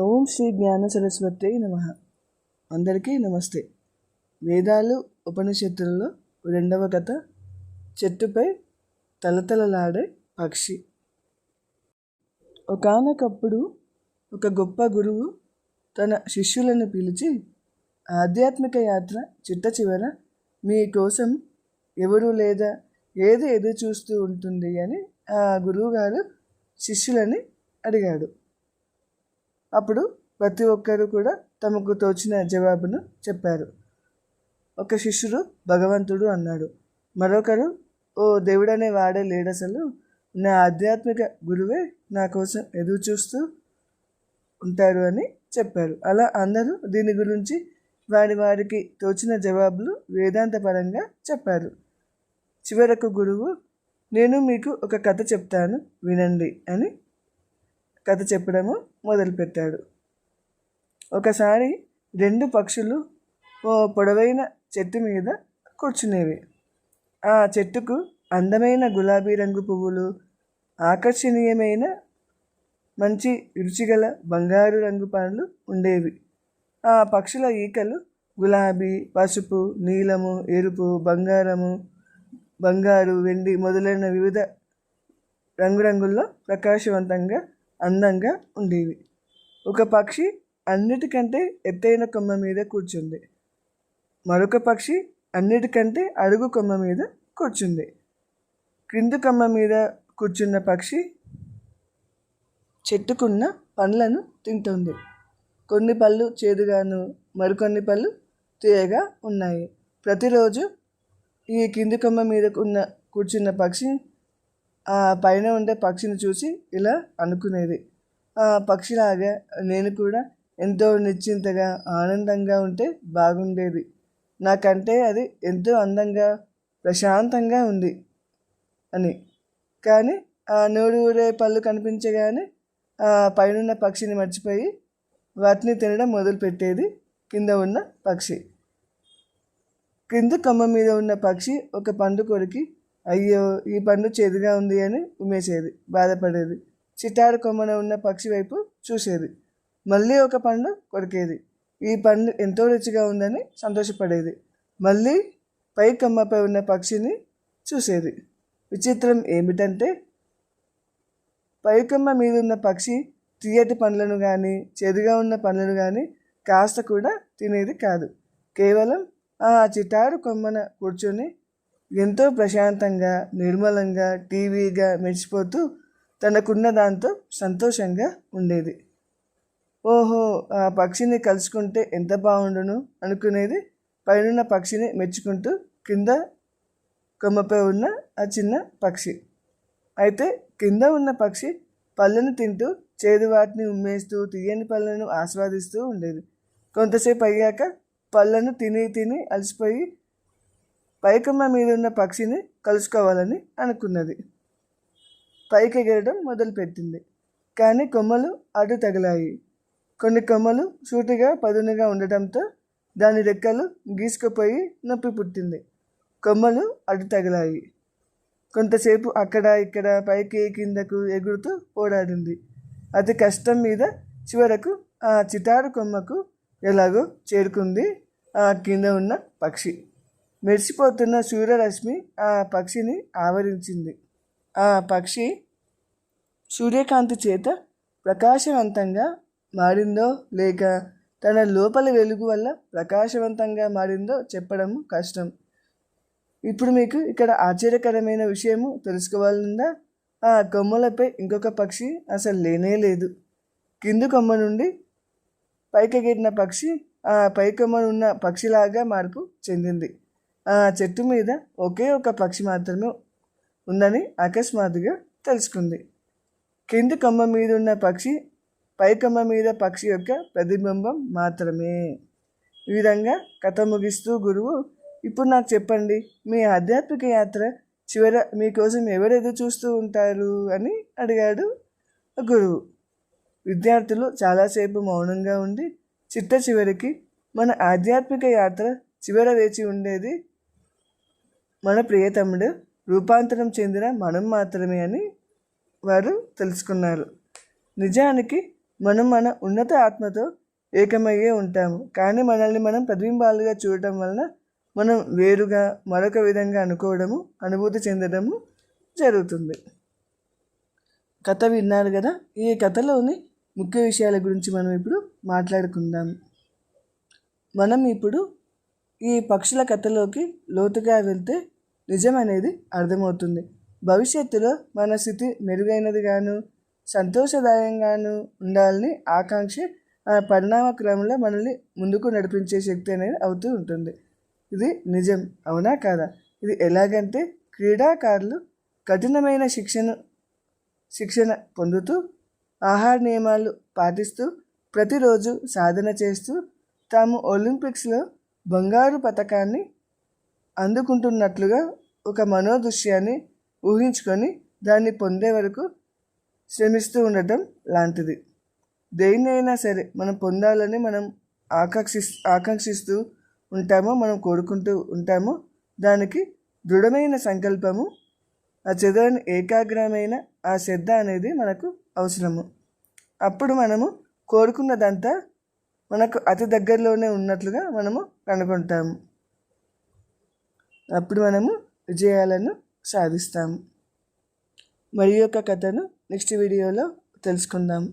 ఓం శ్రీ జ్ఞాన సరస్వతి నమ. అందరికీ నమస్తే. వేదాలు ఉపనిషత్తులలో రెండవ కథ చెట్టుపై తలతలలాడే పక్షి. ఒకానొకప్పుడు ఒక గొప్ప గురువు తన శిష్యులను పిలిచి ఆధ్యాత్మిక యాత్ర చిట్ట చివర మీకోసం ఎవరు లేదా? ఏది ఎదురు చూస్తూ ఉంటుంది? అని ఆ గురువుగారు శిష్యులని అడిగాడు. అప్పుడు ప్రతి ఒక్కరు కూడా తమకు తోచిన జవాబును చెప్పారు. ఒక శిష్యుడు భగవంతుడు అన్నాడు మరొకరు ఓ దేవుడనే వాడే లేడసలు నా ఆధ్యాత్మిక గురువే నా కోసం ఎదురు చూస్తూ ఉంటారు అని చెప్పారు. అలా అందరూ దీని గురించి వారి వారికి తోచిన జవాబులు వేదాంతపరంగా చెప్పారు. చివరకు గురువు నేను మీకు ఒక కథ చెప్తాను వినండి అని కథ చెప్పడము మొదలుపెట్టాడు. ఒకసారి రెండు పక్షులు ఓ పొడవైన చెట్టు మీద కూర్చునేవి. ఆ చెట్టుకు అందమైన గులాబీ రంగు పువ్వులు ఆకర్షణీయమైన మంచి రుచిగల బంగారు రంగు పండ్లు ఉండేవి. ఆ పక్షుల ఈకలు గులాబీ పసుపు నీలము ఎరుపు బంగారము బంగారు వెండి మొదలైన వివిధ రంగురంగుల్లో ప్రకాశవంతంగా అందంగా ఉండేవి. ఒక పక్షి అన్నిటికంటే ఎత్తైన కొమ్మ మీద కూర్చుంది. మరొక పక్షి అన్నిటికంటే అడుగు కొమ్మ మీద కూర్చుంది. క్రింది కొమ్మ మీద కూర్చున్న పక్షి చెట్టుకున్న పండ్లను తింటుంది. కొన్ని పళ్ళు చేదుగాను మరికొన్ని పళ్ళు తీయగా ఉన్నాయి. ప్రతిరోజు ఈ కింది కొమ్మ మీద ఉన్న కూర్చున్న పక్షి పైన ఉండే పక్షిని చూసి ఇలా అనుకునేది. ఆ పక్షిలాగా నేను కూడా ఎంతో నిశ్చింతగా ఆనందంగా ఉంటే బాగుండేది. నాకంటే అది ఎంతో అందంగా ప్రశాంతంగా ఉంది అని. కానీ ఆ నోరు ఊరే పళ్ళు కనిపించగానే ఆ పైనున్న పక్షిని మర్చిపోయి వాటిని తినడం మొదలుపెట్టేది కింద ఉన్న పక్షి. కింద కొమ్మ మీద ఉన్న పక్షి ఒక పండు కొరికి అయ్యో ఈ పండు చేదుగా ఉంది అని ఉమ్మేసేది బాధపడేది. చిటారు కొమ్మన ఉన్న పక్షి వైపు చూసేది. మళ్ళీ ఒక పండు కొరికేది. ఈ పండు ఎంతో రుచిగా ఉందని సంతోషపడేది. మళ్ళీ పై కొమ్మపై ఉన్న పక్షిని చూసేది. విచిత్రం ఏమిటంటే పైకమ్మ మీద ఉన్న పక్షి తీయటి పండ్లను కానీ చేదుగా ఉన్న పండ్లను కానీ కాస్త కూడా తినేది కాదు. కేవలం ఆ చిటారు కొమ్మన కూర్చొని ఎంతో ప్రశాంతంగా నిర్మలంగా టీవీగా మెరిసిపోతూ తనకున్న దాంతో సంతోషంగా ఉండేది. ఓహో ఆ పక్షిని కలుసుకుంటే ఎంత బాగుండును అనుకునేది పైనున్న పక్షిని మెచ్చుకుంటూ కింద కొమ్మపై ఉన్న ఆ చిన్న పక్షి. అయితే కింద ఉన్న పక్షి పళ్ళను తింటూ చేదు వాటిని ఉమ్మేస్తూ తీయని పళ్ళను ఆస్వాదిస్తూ ఉండేది. కొంతసేపు అయ్యాక పళ్ళను తిని తిని అలసిపోయి పైకమ్మ మీద ఉన్న పక్షిని కలుసుకోవాలని అనుకున్నది. పైకి ఎగరడం మొదలుపెట్టింది. కానీ కొమ్మలు అటు తగిలాయి. కొన్ని కొమ్మలు సూటిగా పదునుగా ఉండటంతో దాని రెక్కలు గీసుకుపోయి నొప్పి పుట్టింది. కొమ్మలు అటు తగిలాయి. కొంతసేపు అక్కడ ఇక్కడ పైకి కిందకు ఎగురుతూ పోరాడింది అతి కష్టం మీద చివరకు ఆ చిటారు కొమ్మకు ఎలాగో చేరుకుంది ఆ కింద ఉన్న పక్షి. మెరిసిపోతున్న సూర్యరశ్మి ఆ పక్షిని ఆవరించింది. ఆ పక్షి సూర్యకాంతి చేత ప్రకాశవంతంగా మారిందో లేక తన లోపల వెలుగు వల్ల ప్రకాశవంతంగా మారిందో చెప్పడం కష్టం. ఇప్పుడు మీకు ఇక్కడ ఆశ్చర్యకరమైన విషయము తెలుసుకోవాలనుందా? ఆ కొమ్మలపై ఇంకొక పక్షి అసలు లేనే లేదు. కింది కొమ్మ నుండి పైకెగిరిన పక్షి ఆ పై కొమ్మనున్న పక్షిలాగా మార్పు చెందింది. ఆ చెట్టు మీద ఒకే ఒక పక్షి మాత్రమే ఉందని అకస్మాత్తుగా తెలుసుకుంది. కింది కొమ్మ మీద ఉన్న పక్షి పై కొమ్మ మీద పక్షి యొక్క ప్రతిబింబం మాత్రమే. ఈ విధంగా కథ ముగిస్తూ గురువు ఇప్పుడు నాకు చెప్పండి మీ ఆధ్యాత్మిక యాత్ర చివర మీకోసం ఎవరు ఎదురు చూస్తూ ఉంటారు? అని అడిగాడు గురువు. విద్యార్థులు చాలాసేపు మౌనంగా ఉండి చిట్ట చివరికి మన ఆధ్యాత్మిక యాత్ర చివర వేచి ఉండేది మన ప్రియతముడు రూపాంతరం చెందిన మనం మాత్రమే అని వారు తెలుసుకున్నారు. నిజానికి మనం మన ఉన్నత ఆత్మతో ఏకమయ్యే ఉంటాము. కానీ మనల్ని మనం ప్రతిబింబాలుగా చూడటం వలన మనం వేరుగా మరొక విధంగా అనుకోవడము అనుభూతి చెందడము జరుగుతుంది. కథ విన్నారు కదా? ఈ కథలోని ముఖ్య విషయాల గురించి మనం ఇప్పుడు మాట్లాడుకుందాం. మనం ఇప్పుడు ఈ పక్షుల కథలోకి లోతుగా వెళ్తే నిజం అనేది అర్థమవుతుంది. భవిష్యత్తులో మన స్థితి మెరుగైనదిగాను సంతోషదాయంగాను ఉండాలని ఆకాంక్ష ఆ పరిణామ క్రమంలో మనల్ని ముందుకు నడిపించే శక్తి అనేది అవుతూ ఉంటుంది. ఇది నిజం అవునా కాదా? ఇది ఎలాగంటే క్రీడాకారులు కఠినమైన శిక్షణ శిక్షణ పొందుతూ ఆహార నియమాలు పాటిస్తూ ప్రతిరోజు సాధన చేస్తూ తాము ఒలింపిక్స్లో బంగారు పథకాన్ని అందుకుంటున్నట్లుగా ఒక మనోదృశ్యాన్ని ఊహించుకొని దాన్ని పొందే వరకు శ్రమిస్తూ ఉండటం లాంటిది. దేన్నైనా సరే మనం పొందాలని మనం ఆకాంక్షి ఆకాంక్షిస్తూ ఉంటామో మనం కోరుకుంటూ ఉంటామో దానికి దృఢమైన సంకల్పము ఆ చదవని ఏకాగ్రమైన ఆ శ్రద్ధ అనేది మనకు అవసరము. అప్పుడు మనము కోరుకున్నదంతా మనకు అతి దగ్గరలోనే ఉన్నట్లుగా మనము కనుగొంటాము. అప్పుడు మనము విజయాలను సాధిస్తాము. మరి యొక్క కథను నెక్స్ట్ వీడియోలో తెలుసుకుందాం.